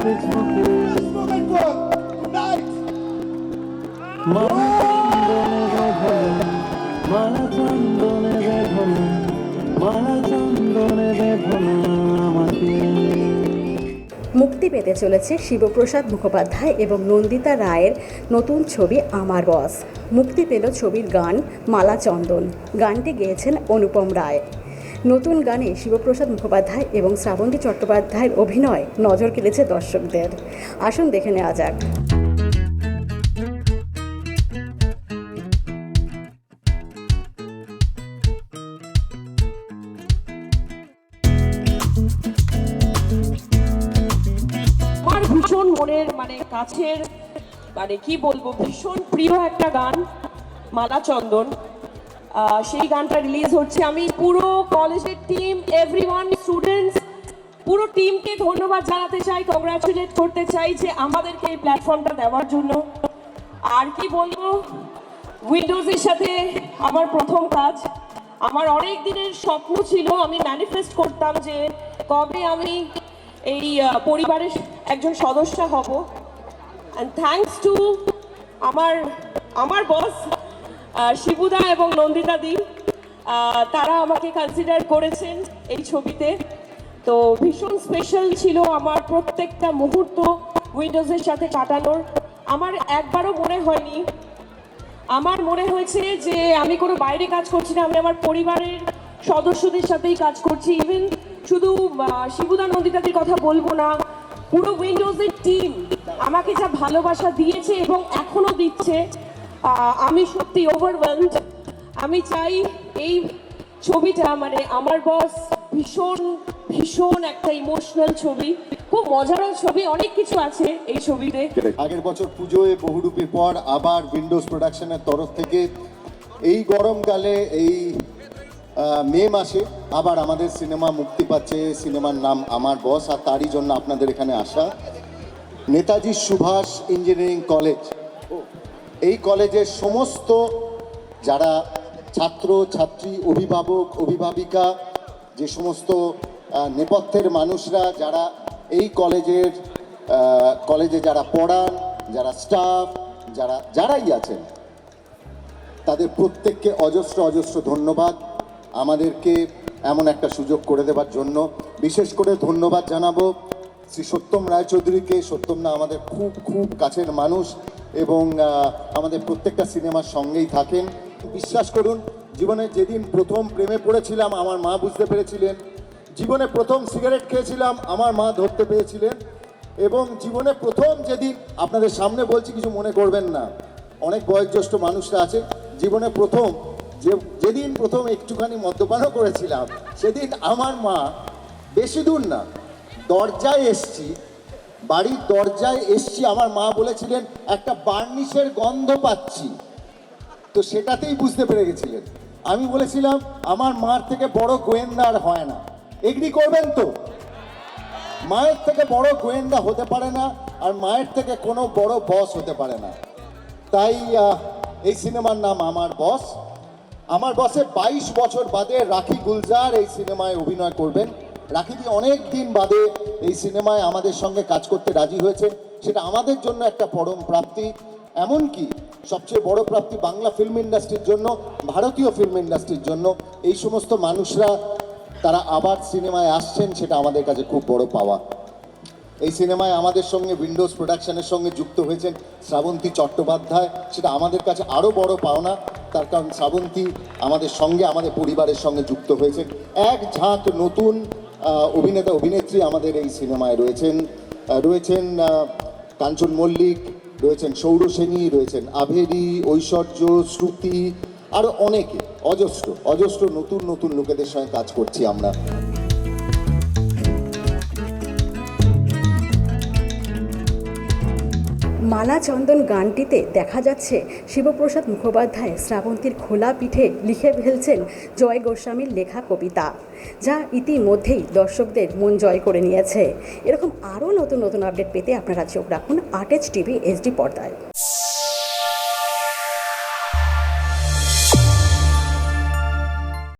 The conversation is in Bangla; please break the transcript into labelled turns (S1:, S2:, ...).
S1: মুক্তি পেতে চলেছে শিবপ্রসাদ মুখোপাধ্যায় এবং নন্দিতা রায়ের নতুন ছবি আমার বস। মুক্তি পেল ছবির গান মালা চন্দন। গানটি গেয়েছেন অনুপম রায়। নতুন গানে শিবপ্রসাদ মুখোপাধ্যায় এবং শ্রাবন্তী চট্টোপাধ্যায়ের অভিনয় নজর কেড়েছে দর্শকদের। আসুন দেখে নেওয়া যাক।
S2: ভীষণ মনের মানে কাছের মানে কি বলব, ভীষণ প্রিয় একটা গান মালা চন্দন সেই গানটা রিলিজ হচ্ছে। আমি পুরো কলেজের টিম এভরিওয়ান স্টুডেন্টস পুরো টিমকে ধন্যবাদ জানাতে চাই কংগ্রাচুলেট করতে চাই যে আমাদেরকে এই প্ল্যাটফর্মটা দেওয়ার জন্য। আর কি বলব উইন্ডোজের সাথে আমার প্রথম কাজ। আমার অনেক দিনের স্বপ্ন ছিল, আমি ম্যানিফেস্ট করতাম যে কবে আমি এই পরিবারের একজন সদস্য হব। অ্যান্ড থ্যাঙ্কস টু আমার আমার বস শিবুদা এবং নন্দিতা দি তারা আমাকে কনসিডার করেছেন এই ছবিতে। তো ভীষণ স্পেশাল ছিল আমার প্রত্যেকটা মুহূর্ত উইন্ডোজের সাথে কাটানোর। আমার একবারও মনে হয়নি। আমার মনে হয়েছে যে আমি কোনো বাইরে কাজ করছি না, আমি আমার পরিবারের সদস্যদের সাথেই কাজ করছি। ইভেন শুধু শিবুদা নন্দিতাদের কথা বলব না, পুরো উইন্ডোজের টিম আমাকে যা ভালোবাসা দিয়েছে এবং এখনও দিচ্ছে আমি সত্যি ওভারওয়েলড আমি চাই এই ছবিটা মানে আমার বস ভীষণ ভীষণ একটা ইমোশনাল ছবি। খুব মজারও ছবি, অনেক কিছু আছে এই ছবিতে।
S3: আগের বছর পুজোয় বহুরূপীর পর আবার উইন্ডোজ প্রোডাকশনের তরফ থেকে এই গরমকালে এই মে মাসে আবার আমাদের সিনেমা মুক্তি পাচ্ছে। সিনেমার নাম আমার বস আর তারই জন্য আপনাদের এখানে আসা। নেতাজি সুভাষ ইঞ্জিনিয়ারিং কলেজ এই কলেজের সমস্ত যারা ছাত্র, ছাত্রী, অভিভাবক, অভিভাবিকা, যে সমস্ত নেপথ্যের মানুষরা যারা এই কলেজের কলেজে যারা পড়ান, যারা স্টাফ, যারা, যারাই আছেন, তাদের প্রত্যেককে অজস্র অজস্র ধন্যবাদ আমাদেরকে এমন একটা সুযোগ করে দেওয়ার জন্য। বিশেষ করে ধন্যবাদ জানাব শ্রী সত্যম রায়চৌধুরীকে। সত্যম না আমাদের খুব খুব কাছের মানুষ। এবং আমাদের প্রত্যেকটা সিনেমার সঙ্গেই থাকেন। বিশ্বাস করুন, জীবনে যেদিন প্রথম প্রেমে পড়েছিলাম, আমার মা বুঝতে পেরেছিলেন। জীবনে প্রথম সিগারেট খেয়েছিলাম, আমার মা ধরতে পেরেছিলেন। এবং জীবনে প্রথম যেদিন, আপনাদের সামনে বলছি, কিছু মনে করবেন না। অনেক বয়োজ্যেষ্ঠ মানুষরা আছে, জীবনে প্রথম যে, যেদিন প্রথম একটুখানি মদ্যপানও করেছিলাম, সেদিন আমার মা, বেশি দূর না, দরজায় এসছি বাড়ির দরজায় এসছি, আমার মা বলেছিলেন, একটা বার্নিশের গন্ধ পাচ্ছি। তো সেটাতেই বুঝতে পেরে গেছিলেন। আমি বলেছিলাম, আমার মার থেকে বড় গোয়েন্দা আর হয় না। এগ্রি করবেন তো? মায়ের থেকে বড় গোয়েন্দা হতে পারে না, আর মায়ের থেকে কোনো বড় বস হতে পারে না। তাই এই সিনেমার নাম আমার বস। আমার বসে বাইশ বছর বাদে রাখি গুলজার এই সিনেমায় অভিনয় করবেন। রাখিদি অনেক দিন বাদে এই সিনেমায় আমাদের সঙ্গে কাজ করতে রাজি হয়েছে সেটা আমাদের জন্য একটা পরম প্রাপ্তি। এমনকি সবচেয়ে বড় প্রাপ্তি বাংলা ফিল্ম ইন্ডাস্ট্রির জন্য, ভারতীয় ফিল্ম ইন্ডাস্ট্রির জন্য, এই সমস্ত মানুষরা, তারা আবার সিনেমায় আসছেন, সেটা আমাদের কাছে খুব বড় পাওয়া। এই সিনেমায় আমাদের সঙ্গে উইন্ডোজ প্রোডাকশনের সঙ্গে যুক্ত হয়েছেন শ্রাবন্তী চট্টোপাধ্যায়, সেটা আমাদের কাছে আরও বড় পাওনা। তার কারণ শ্রাবন্তী আমাদের সঙ্গে, আমাদের পরিবারের সঙ্গে যুক্ত হয়েছেন। এক ঝাঁক নতুন অভিনেতা, অভিনেত্রী আমাদের এই সিনেমায় রয়েছেন। রয়েছেন কাঞ্চন মল্লিক, রয়েছেন সৌর সৌরসেনী রয়েছেন আভেরি, ঐশ্বর্য, শ্রুতি আরও অনেকে। অজস্র অজস্র নতুন নতুন লোকেদের সঙ্গে কাজ করছি আমরা।
S1: মালা চন্দন গানটিতে দেখা যাচ্ছে শিবপ্রসাদ মুখোপাধ্যায় শ্রাবন্তীর খোলা পিঠে লিখে ফেলছেন জয় গোস্বামীর লেখা কবিতা, যা ইতিমধ্যেই দর্শকদের মন জয় করে নিয়েছে। এরকম আরও নতুন নতুন আপডেট পেতে আপনারা চোখ রাখুন আর্টেজ টিভি এইচডি পর্দায়।